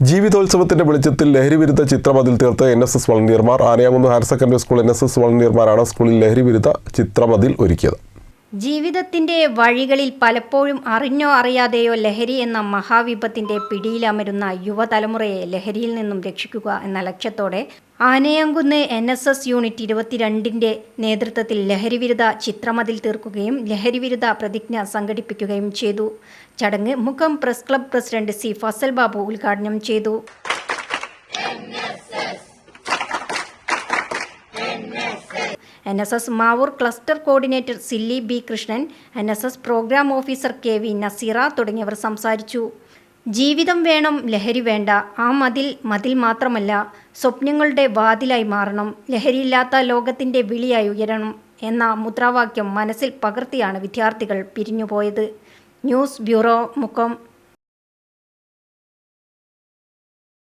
ജീവിതോത്സവത്തിന്റെ വെളിച്ചത്തിൽ ലഹരിവിരുദ്ധ ചിത്രമതിൽ തീർത്ത് N S S വളണ്ടിയർമാർ Anayamkunnu higher secondary school N S S വളണ്ടിയർമാരാണ് സ്കൂളിൽ ലഹരിവിരുദ്ധ ചിത്രമതിൽ ഒരുക്കിയത്. ജീവിതത്തിന്റെ വഴികളിൽ പലപ്പോഴും അറിഞ്ഞോ അറിയാതെയോ ലഹരി എന്ന മഹാവിപത്തിന്റെ പിടിയിലമരുന്ന യുവതലമുറയെ ലഹരിയിൽ നിന്നും രക്ഷിക്കുക എന്ന ലക്ഷ്യത്തോടെ Anayamkunnu N S S unit ഇരുപത്തിരണ്ടിന്റെ നേതൃത്വത്തിൽ ലഹരിവിരുദ്ധ ചിത്രമതിൽ തീർക്കുകയും ലഹരിവിരുദ്ധ പ്രതിജ്ഞ സംഘടിപ്പിക്കുകയും ചെയ്തു. ചടങ്ങ് Mukkam press club president C Fasal Babu ഉദ്ഘാടനം ചെയ്തു. N S S Mavoor cluster coordinator Silli B Krishnan N S S programme officer K V Naseera തുടങ്ങിയവർ സംസാരിച്ചു. ജീവിതം വേണം ലഹരി വേണ്ട. ആ മതിൽ മതിൽ മാത്രമല്ല സ്വപ്നങ്ങളുടെ വാതിലായി മാറണം. ലഹരിയില്ലാത്ത ലോകത്തിന്റെ വിളിയായി ഉയരണം എന്ന മുദ്രാവാക്യം മനസ്സിൽ പകർത്തിയാണ് വിദ്യാർത്ഥികൾ പിരിഞ്ഞുപോയത്. News bureau Mukkam.